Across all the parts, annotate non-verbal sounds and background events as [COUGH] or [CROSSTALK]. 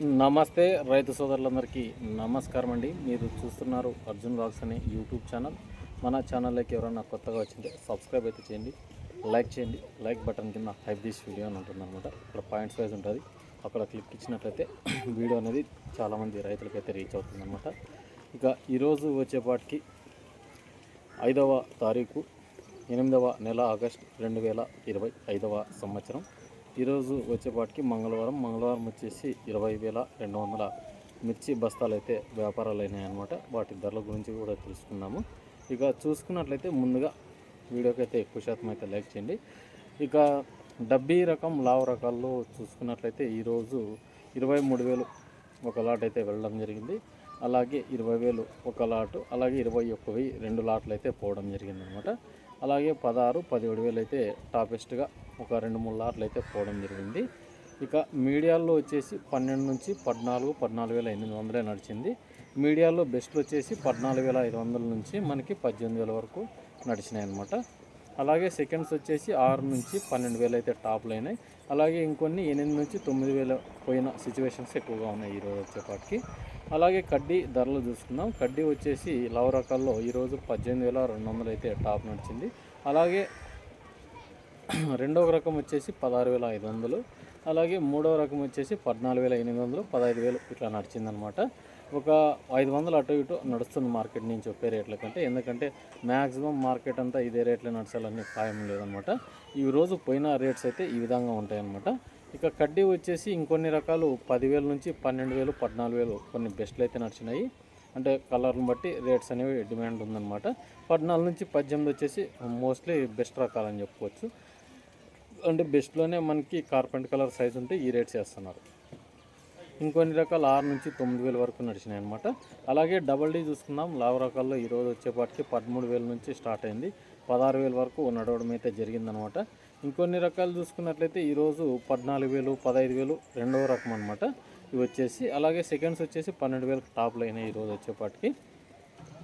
నమస్తే రైతు సోదరులందరికీ నమస్కారం అండి. మీరు చూస్తున్నారు అర్జున్ బ్లాగ్స్ అనే యూట్యూబ్ ఛానల్. మన ఛానల్లోకి ఎవరైనా కొత్తగా వచ్చింటే సబ్స్క్రైబ్ అయితే చేయండి లైక్ చేయండి. లైక్ బటన్ కింద హైప్ దిస్ వీడియో అని ఉంటుంది అనమాట ఇక్కడ పాయింట్స్ వైజ్ ఉంటుంది. అక్కడ క్లిక్ ఇచ్చినట్లయితే వీడియో అనేది చాలామంది రైతులకైతే రీచ్ అవుతుంది అనమాట ఇక ఈరోజు వచ్చేపాటికి ఐదవ తారీఖు ఎనిమిదవ నెల ఆగస్ట్ రెండు వేల ఇరవై ఐదవ సంవత్సరం. ఈరోజు వచ్చేపాటికి మంగళవారం. మంగళవారం వచ్చేసి ఇరవై వేల రెండు వందల మిర్చి బస్తాలు అయితే వ్యాపారాలు అయినాయన్నమాట. వాటి ధరల గురించి కూడా తెలుసుకున్నాము. ఇక చూసుకున్నట్లయితే ముందుగా వీడియోకి అయితే ఎక్కువ శాతం అయితే లైక్ చేయండి. ఇక డబ్బీ రకం లావు రకాల్లో చూసుకున్నట్లయితే ఈరోజు ఇరవై మూడు వేలు ఒక లాట్ అయితే వెళ్ళడం జరిగింది. అలాగే ఇరవై వేలు ఒక లాటు అలాగే ఇరవై ఒక్క వెయ్యి రెండు లాట్లు అయితే పోవడం జరిగింది అనమాట అలాగే పదహారు పదిహేడు వేలు అయితే టాపెస్ట్గా ఒక రెండు మూడు లాట్లు అయితే పోవడం జరిగింది. ఇక మీడియాల్లో వచ్చేసి పన్నెండు నుంచి పద్నాలుగు పద్నాలుగు వేల ఎనిమిది వందలే నడిచింది. మీడియాలో బెస్ట్లు వచ్చేసి పద్నాలుగు వేల ఐదు వందల నుంచి మనకి పద్దెనిమిది వేల వరకు నడిచినాయి అనమాట అలాగే సెకండ్స్ వచ్చేసి ఆరు నుంచి పన్నెండు వేలు అయితే టాప్లు అయినాయి. అలాగే ఇంకొన్ని ఎనిమిది నుంచి తొమ్మిది వేల పోయిన సిచ్యువేషన్స్ ఎక్కువగా ఉన్నాయి ఈరోజు వచ్చేపాటికి. అలాగే కడ్డీ ధరలు చూసుకుందాం. కడ్డీ వచ్చేసి లవ రకాల్లో ఈరోజు పద్దెనిమిది వేల రెండు వందలు అయితే టాప్ నడిచింది అలాగే రెండవ రకం వచ్చేసి పదహారు వేల ఐదు వందలు. అలాగే మూడవ రకం వచ్చేసి పద్నాలుగు వేల ఎనిమిది వందలు పదహైదు వేలు ఇట్లా నడిచిందనమాట. ఒక ఐదు వందలు అటు ఇటు నడుస్తుంది మార్కెట్ నుంచి చెప్పే రేట్ల కంటే. ఎందుకంటే మ్యాక్సిమం మార్కెట్ అంతా ఇదే రేట్లో నడచాలని ఖాయం లేదనమాట. ఈ రోజు పోయిన రేట్స్ అయితే ఈ విధంగా ఉంటాయన్నమాట. ఇక కడ్డీ వచ్చేసి ఇంకొన్ని రకాలు పదివేల నుంచి పన్నెండు వేలు పద్నాలుగు వేలు కొన్ని బెస్ట్లు అయితే నడిచినాయి. అంటే కలర్ని బట్టి రేట్స్ అనేవి డిమాండ్ ఉందన్నమాట. పద్నాలుగు నుంచి పద్దెనిమిది వచ్చేసి మోస్ట్లీ బెస్ట్ రకాలని చెప్పుకోవచ్చు. అంటే బెస్ట్లోనే మనకి కార్పెంట్ కలర్ సైజ్ ఉంటే ఈ రేట్స్ వేస్తున్నారు. ఇంకొన్ని రకాలు ఆరు నుంచి తొమ్మిది వేల వరకు నడిచినాయి అనమాట అలాగే డబల్ డీ చూసుకుందాం. లావు రకాల్లో ఈరోజు వచ్చేపాటికి పదమూడు వేల నుంచి స్టార్ట్ అయింది. పదహారు వేల వరకు నడవడం అయితే జరిగిందనమాట ఇంకొన్ని రకాలు చూసుకున్నట్లయితే ఈరోజు పద్నాలుగు వేలు పదహైదు వేలు రెండవ రకం అనమాట ఇవి వచ్చేసి అలాగే సెకండ్స్ వచ్చేసి పన్నెండు వేలకు టాప్లు అయినాయి ఈరోజు వచ్చేపాటికి.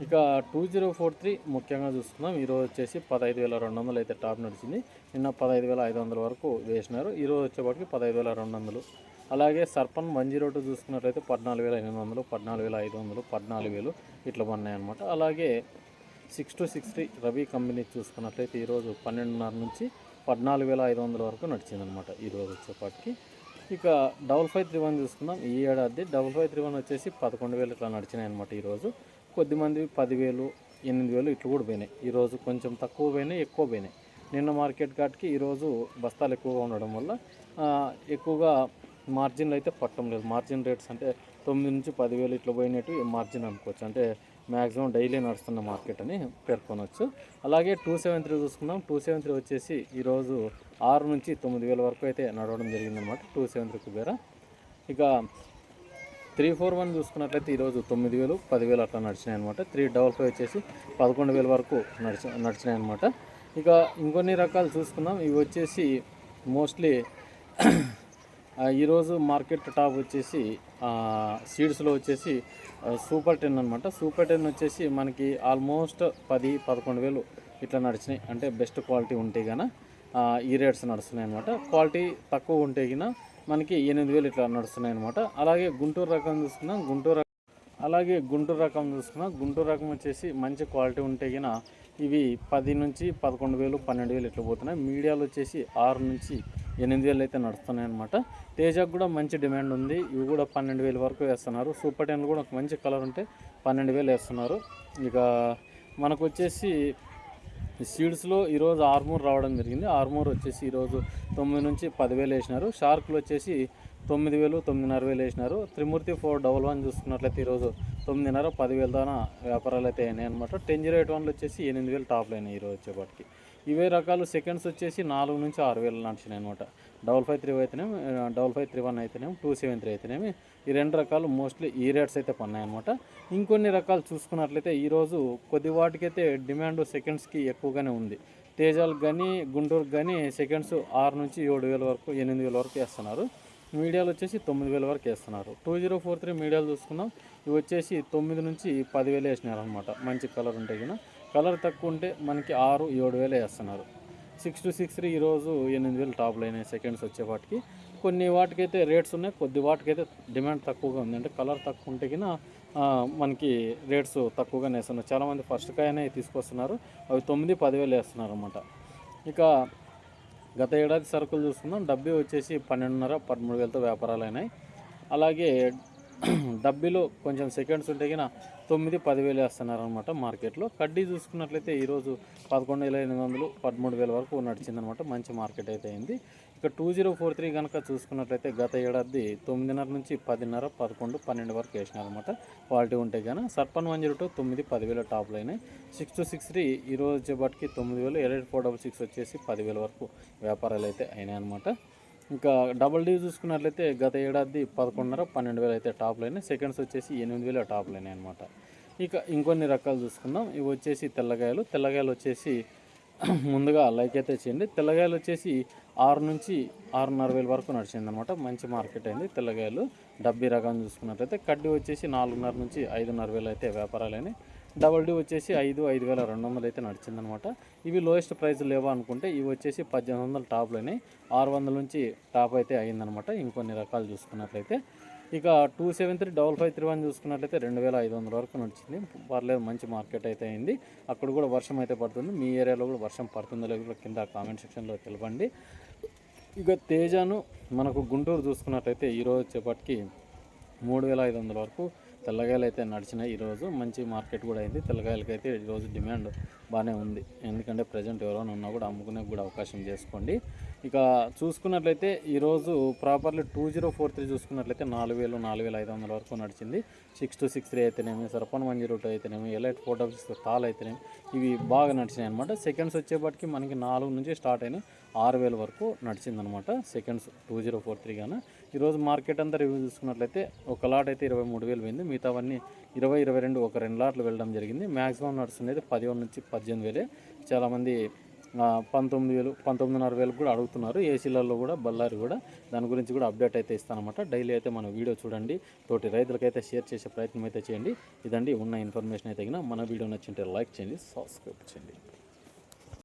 ఇక టూ జీరో ఫోర్ త్రీ ముఖ్యంగా చూస్తున్నాం. ఈరోజు వచ్చేసి పదహైదు వేల రెండు వందలు అయితే టాప్ నడిచింది. నిన్న పదహైదు వేల ఐదు వందల వరకు వేసినారు. ఈరోజు వచ్చేపాటికి పదహైదు వేల రెండు వందలు. అలాగే సర్పన్ వన్ జీరో టూ చూసుకున్నట్లయితే పద్నాలుగు వేల ఎనిమిది వందలు పద్నాలుగు వేల ఐదు వందలు పద్నాలుగు వేలు ఇట్లా ఉన్నాయన్నమాట అలాగే six two six three Ravi company చూసుకున్నట్లయితే ఈరోజు పన్నెండున్నర నుంచి పద్నాలుగు వేల ఐదు వందల వరకు నడిచిందనమాట ఈరోజు వచ్చేపాటికి. ఇక డబల్ ఫైవ్ త్రీ వన్ చూసుకుందాం. ఈ ఏడాది డబల్ ఫైవ్ త్రీ వన్ వచ్చేసి పదకొండు వేలు ఇట్లా నడిచినాయి అనమాట ఈరోజు కొద్దిమంది పదివేలు ఎనిమిది వేలు ఇట్లా కూడా పోయినాయి. ఈరోజు కొంచెం తక్కువ పోయినాయి ఎక్కువ పోయినాయి. నిన్న మార్కెట్ కాటికి ఈరోజు బస్తాలు ఎక్కువగా ఉండడం వల్ల ఎక్కువగా మార్జిన్లు అయితే పట్టడం లేదు. మార్జిన్ రేట్స్ అంటే తొమ్మిది నుంచి పదివేలు ఇట్లా పోయినట్టు మార్జిన్ అనుకోవచ్చు. అంటే మ్యాక్సిమం డైలీ నడుస్తున్న మార్కెట్ అని పేర్కొనవచ్చు అలాగే టూ సెవెన్ త్రీ చూసుకుందాం. టూ సెవెన్ త్రీ వచ్చేసి ఈరోజు ఆరు నుంచి తొమ్మిది వేల వరకు అయితే నడవడం జరిగిందనమాట టూ సెవెన్ త్రీ కుబేర. ఇక త్రీ ఫోర్ వన్ చూసుకున్నట్లయితే ఈరోజు తొమ్మిది వేలు పదివేలు అట్లా నడిచినాయి అనమాట త్రీ డబల్ ఫైవ్ వచ్చేసి పదకొండు వేల వరకు నడిచి నడిచినాయి అనమాట ఇక ఇంకొన్ని రకాలు చూసుకుందాం. ఇవి వచ్చేసి మోస్ట్లీ ఈరోజు మార్కెట్ టాప్ వచ్చేసి సీడ్స్లో వచ్చేసి సూపర్ టెన్ అనమాట సూపర్ టెన్ వచ్చేసి మనకి ఆల్మోస్ట్ పది పదకొండు వేలు ఇట్లా నడిచినాయి. అంటే బెస్ట్ క్వాలిటీ ఉంటే కానీ ఈ రేట్స్ నడుస్తున్నాయి అనమాట క్వాలిటీ తక్కువ ఉంటే కన్నా మనకి ఎనిమిది వేలు ఇట్లా నడుస్తున్నాయి అనమాట అలాగే గుంటూరు రకం చూసుకున్నాం గుంటూరు రకం- అలాగే గుంటూరు రకం చూసుకున్నాం గుంటూరు రకం వచ్చేసి మంచి క్వాలిటీ ఉంటే కన్నా ఇవి పది నుంచి పదకొండు వేలు పన్నెండు వేలు ఇట్లా పోతున్నాయి. మీడియాలు వచ్చేసి ఆరు నుంచి ఎనిమిది వేలు అయితే నడుస్తున్నాయి అనమాట తేజకు కూడా మంచి డిమాండ్ ఉంది. ఇవి కూడా పన్నెండు వేలు వరకు వేస్తున్నారు. సూపర్ టెన్ కూడా ఒక మంచి కలర్ ఉంటే పన్నెండు వేలు వేస్తున్నారు. ఇక మనకు వచ్చేసి సీడ్స్లో ఈరోజు ఆర్మూర్ రావడం జరిగింది. ఆర్మూర్ వచ్చేసి ఈరోజు తొమ్మిది నుంచి పదివేలు వేసినారు. షార్క్లు వచ్చేసి తొమ్మిది వేలు తొమ్మిదిన్నర వేలు వేసినారు. త్రిమూర్తి ఫోర్ డబల్ వన్ చూసుకున్నట్లయితే ఈరోజు తొమ్మిదిన్నర పదివేల దాకా వ్యాపారాలు అయితే అయినాయి అనమాట టెన్ జీరో ఎయిట్ వన్లు వచ్చేసి ఎనిమిది వేలు టాప్లు అయినాయి ఈరోజు వచ్చేపాటికి. ఇవే రకాలు సెకండ్స్ వచ్చేసి నాలుగు నుంచి ఆరు వేలు నడిచినాయి అనమాట డబల్ ఫైవ్ త్రీ అయితేనేమి డబల్ ఫైవ్ త్రీ వన్ అయితేనేమి టూ సెవెన్ త్రీ అయితేనేమి ఈ రెండు రకాలు మోస్ట్లీ ఈ రేట్స్ అయితే పన్నాయన్నమాట ఇంకొన్ని రకాలు చూసుకున్నట్లయితే ఈరోజు కొద్ది వాటికైతే డిమాండ్ సెకండ్స్కి ఎక్కువగానే ఉంది. తేజాలకు కానీ గుంటూరుకు కానీ సెకండ్స్ ఆరు నుంచి ఏడు వేల వరకు ఎనిమిది వేల వరకు వేస్తున్నారు. మీడియాలు వచ్చేసి తొమ్మిది వేల వరకు వేస్తున్నారు. టూ జీరో ఫోర్ త్రీ మీడియాలు చూసుకుందాం. ఇవి వచ్చేసి తొమ్మిది నుంచి పదివేలు వేసినారు అనమాట మంచి కలర్ ఉంటే కదా కలర్ తక్కువ ఉంటే మనకి ఆరు ఏడు వేలు వేస్తున్నారు. సిక్స్ టు సిక్స్ త్రీ ఈరోజు ఎనిమిది వేలు టాప్లు అయినాయి సెకండ్స్ వచ్చేపాటికి కొన్ని వాటికైతే రేట్స్ ఉన్నాయి కొద్ది వాటికైతే డిమాండ్ తక్కువగా ఉంది. అంటే కలర్ తక్కువ ఉంటే కినా మనకి రేట్స్ తక్కువగానే వేస్తున్నారు. చాలామంది ఫస్ట్ కాయనే తీసుకొస్తున్నారు. అవి తొమ్మిది పదివేలు వేస్తున్నారు అనమాట ఇక గత ఏడాది సరుకులు చూసుకుందాం. డబ్బీ వచ్చేసి పన్నెండున్నర పదమూడు వేలతో వ్యాపారాలు అయినాయి అలాగే [CLEARS THROAT] డబ్బీలో కొంచెం సెకండ్స్ ఉంటే కన్నా తొమ్మిది పదివేలు వేస్తున్నారు అనమాట మార్కెట్లో. కడ్డీ చూసుకున్నట్లయితే ఈరోజు పదకొండు వేల ఎనిమిది వందలు పదమూడు వేల వరకు నడిచిందనమాట మంచి మార్కెట్ అయితే అయింది. ఇక టూ జీరో ఫోర్ త్రీ కనుక చూసుకున్నట్లయితే గత ఏడాది తొమ్మిదిన్నర నుంచి పదిన్నర పదకొండు పన్నెండు వరకు వేసినారనమాట క్వాలిటీ ఉంటే కానీ సర్పన్ వన్ జీరో టూ తొమ్మిది పదివేల టాప్లు అయినాయి. సిక్స్ టూ సిక్స్ త్రీ ఈ రోజు తొమ్మిది వేలు ఎయిట్ ఫోర్ డబల్ సిక్స్ వచ్చేసి పదివేల వరకు వ్యాపారాలు అయితే అయినాయి అనమాట ఇంకా డబల్ డీ చూసుకున్నట్లయితే గత ఏడాది పదకొండున్నర పన్నెండు వేలు అయితే టాప్లు అయినాయి. సెకండ్స్ వచ్చేసి ఎనిమిది వేల టాప్లు అయినాయి అనమాట ఇక ఇంకొన్ని రకాలు చూసుకుందాం. ఇవి వచ్చేసి తెల్లగాయలు. తెల్లగాయలు వచ్చేసి [CLEARS THROAT] ముందుగా లైక్ అయితే చేయండి. తెల్లగాయలు వచ్చేసి ఆరు నుంచి ఆరున్నర వేల వరకు నడిచింది అనమాట మంచి మార్కెట్ అయింది. తెల్లగాయలు డబ్బీ రకం చూసుకున్నట్లయితే కడ్డీ వచ్చేసి నాలుగున్నర నుంచి ఐదున్నర వేలు అయితే వ్యాపారాలు అయినాయి డబల్ డీ వచ్చేసి ఐదు ఐదు వేల రెండు వందలు అయితే నడిచిందనమాట ఇవి లోయెస్ట్ ప్రైస్ లేవా అనుకుంటే ఇవి వచ్చేసి పద్దెనిమిది వందలు టాప్లోనే ఆరు వందల నుంచి టాప్ అయితే అయిందనమాట ఇంకొన్ని రకాలు చూసుకున్నట్లయితే ఇక two seven three double five three one చూసుకున్నట్లయితే రెండు వేల ఐదు వందల వరకు నడిచింది. పర్లేదు మంచి మార్కెట్ అయితే అయింది. అక్కడ కూడా వర్షం అయితే పడుతుంది. మీ ఏరియాలో కూడా వర్షం పడుతుందో లేదో కింద కామెంట్ సెక్షన్లో తెలపండి. ఇక తేజాను మనకు గుంటూరు చూసుకున్నట్లయితే ఈరోజు వచ్చేపటికి మూడు వేల ఐదు వందల వరకు తెల్లగాయలు అయితే నడిచినాయి ఈరోజు. మంచి మార్కెట్ కూడా అయింది. తెల్లగాయలకి అయితే ఈరోజు డిమాండ్ బాగానే ఉంది. ఎందుకంటే ప్రజెంట్ ఎవరైనా ఉన్నా కూడా అమ్ముకునే కూడా అవకాశం చేసుకోండి. ఇక చూసుకున్నట్లయితే ఈరోజు properly two zero four three చూసుకున్నట్లయితే నాలుగు వేలు నాలుగు వేల ఐదు వందల వరకు నడిచింది. సిక్స్ టు సిక్స్ త్రీ అయితేనేమి సర్పన్ వన్ జీరో టూ అయితేనేమి ఎలైట్ ఫోర్ డబల్ సిక్స్ తాల్ అయితేనేమి ఇవి బాగా నడిచినాయి అనమాట సెకండ్స్ వచ్చేపటికి మనకి నాలుగు నుంచి స్టార్ట్ అయినాయి. ఆరు వేల వరకు నడిచిందనమాట. Seconds two zero four three గాన. ఈరోజు మార్కెట్ అంతా రివ్యూ చూసుకున్నట్లయితే ఒక లాట్ అయితే ఇరవై మూడు వేలు పోయింది. మిగతావన్నీ ఇరవై ఇరవై రెండు ఒక రెండు లాట్లు వెళ్ళడం జరిగింది. మ్యాక్సిమం నడుస్తున్నది పదిహేను నుంచి పద్దెనిమిది వేలే. చాలామంది పంతొమ్మిది వేలు పంతొమ్మిదిన్నర వేలు కూడా అడుగుతున్నారు. ఏసీలలో కూడా బళ్ళారి కూడా. దాని గురించి కూడా అప్డేట్ అయితే ఇస్తానమాట. డైలీ అయితే మన వీడియో చూడండి. తోటి రైతులకైతే షేర్ చేసే ప్రయత్నం అయితే చేయండి. ఇదండి ఉన్న ఇన్ఫర్మేషన్ అయితే మన వీడియో నచ్చింటే లైక్ చేయండి సబ్స్క్రైబ్ చేయండి.